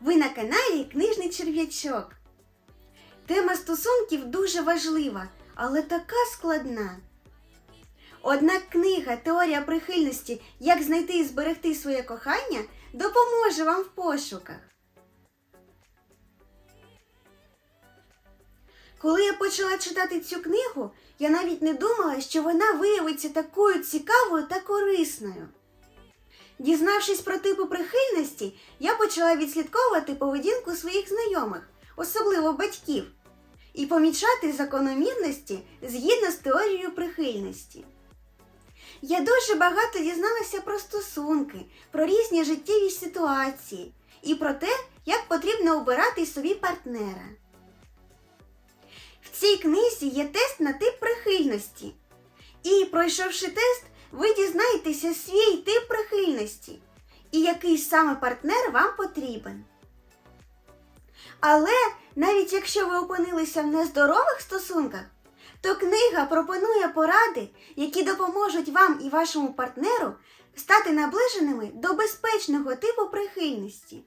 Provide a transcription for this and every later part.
Ви на каналі Книжний черв'ячок. Тема стосунків дуже важлива, але така складна. Однак книга Теорія прихильності Як знайти і зберегти своє кохання допоможе вам в пошуках. Коли я почала читати цю книгу, я навіть не думала, що вона виявиться такою цікавою та корисною. Дізнавшись про типи прихильності, я почала відслідковувати поведінку своїх знайомих, особливо батьків, і помічати закономірності згідно з теорією прихильності. Я дуже багато дізналася про стосунки, про різні життєві ситуації і про те, як потрібно обирати собі партнера. В цій книзі є тест на тип прихильності. І, пройшовши тест, ви дізнаєтеся свій тип прихильності і який саме партнер вам потрібен. Але навіть якщо ви опинилися в нездорових стосунках, то книга пропонує поради, які допоможуть вам і вашому партнеру стати наближеними до безпечного типу прихильності.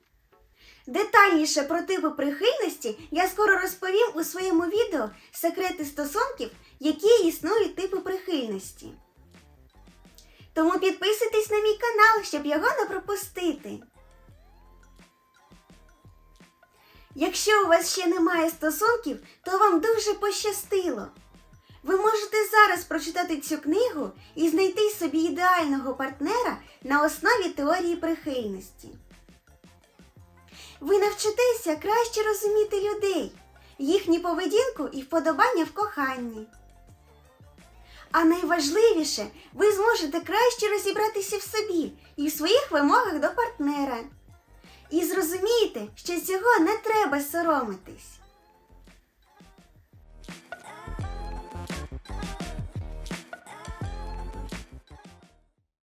Детальніше про типи прихильності я скоро розповім у своєму відео Секрети стосунків, які існують типи прихильності. Тому підписуйтесь на мій канал, щоб його не пропустити. Якщо у вас ще немає стосунків, то вам дуже пощастило. Ви можете зараз прочитати цю книгу і знайти собі ідеального партнера на основі теорії прихильності. Ви навчитеся краще розуміти людей, їхню поведінку і вподобання в коханні. А найважливіше, ви зможете краще розібратися в собі і в своїх вимогах до партнера. І зрозумієте, що цього не треба соромитись.